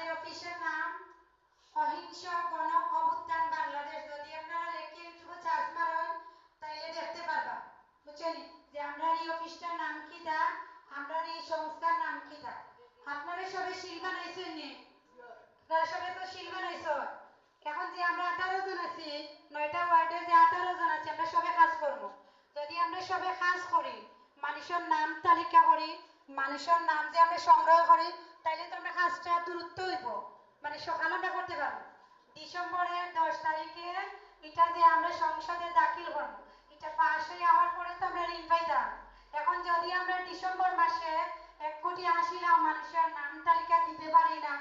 আপনাদের অফিসের নাম অহিংস গণ অভ্যুত্থান বাংলাদেশ। যদি আপনারা লেখে ইউটিউবে সার্চ মারেন তাইলে দেখতে পারবা। বুঝছেন? যে আমরা এই অফিসটার নাম কি দা আমরা এই সংস্থার নাম কি দা আপনারা সবাই শিল বানাইছেন নি? আপনারা সবে তো শিল বানাইছো। এখন যে আমরা আঠারো জন আছি, নয়টা ওয়ার্ডে যে আঠারো জন আছি, আমরা সবাই কাজ করব। যদি আমরা সবাই কাজ করি, মানুষের নাম তালিকা করি, মানুষের নাম যে আমরা সংগ্রহ করি তাইলে তো আমরা কাজটা দূরত্ব হইব। মানে সকাল আমরা করতে পারব। ডিসেম্বরের দশ তারিখে এটা যে আমরা সংসদে দাখিল করব এটা পাশ হয়ে যাওয়ার পরে তো আমরা ঋণ পাইতাম এখন যদি আমরা ডিসেম্বর মাসে এক কোটি আশি লাখ মানুষের নাম তালিকা দিতে পারি না,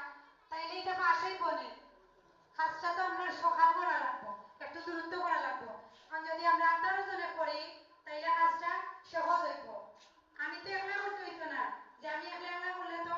তাইলে এটা পাশ হইব নি। কাজটা তো আমরা সকাল করা লাগবো, একটু দূরত্ব করা লাগবো। এখন যদি আমরা আঠারো জনে করি তাইলে কাজটা সহজ হইব আমি তো একলা করতে হইতো না যে আমি একলা একলা করলে তো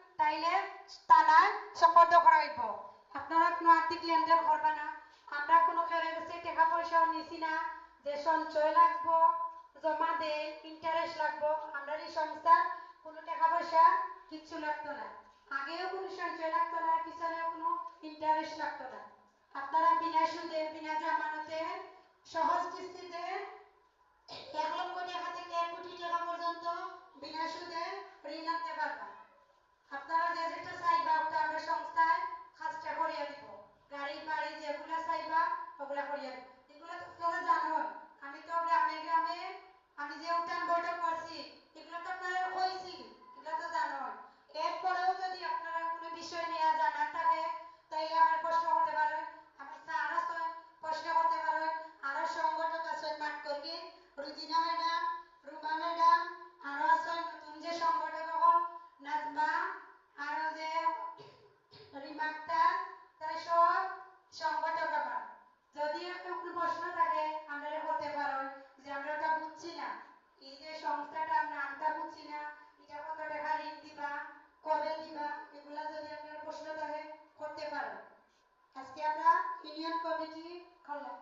তাইলে তালা সপর্দ করা হইব। আপনারা কোনো আর্থিক লেনদেন করবে না। আমরা কোনো খেলে কাছে টাকা পয়সাও নিছি না। যে সঞ্চয় লাগবো, জমা দেন ইন্টারেস্ট লাগবো, আমরা এই সংস্থার কোনো টাকা পয়সা কিচ্ছু লাগতো না। আগেও কোনো সঞ্চয় লাগতো না, পিছনেও কোনো ইন্টারেস্ট লাগতো না। আপনারা বিনা সুদে, বিনা জামানতে সহজ Javier ইউনিয়ন কমিটি করলাম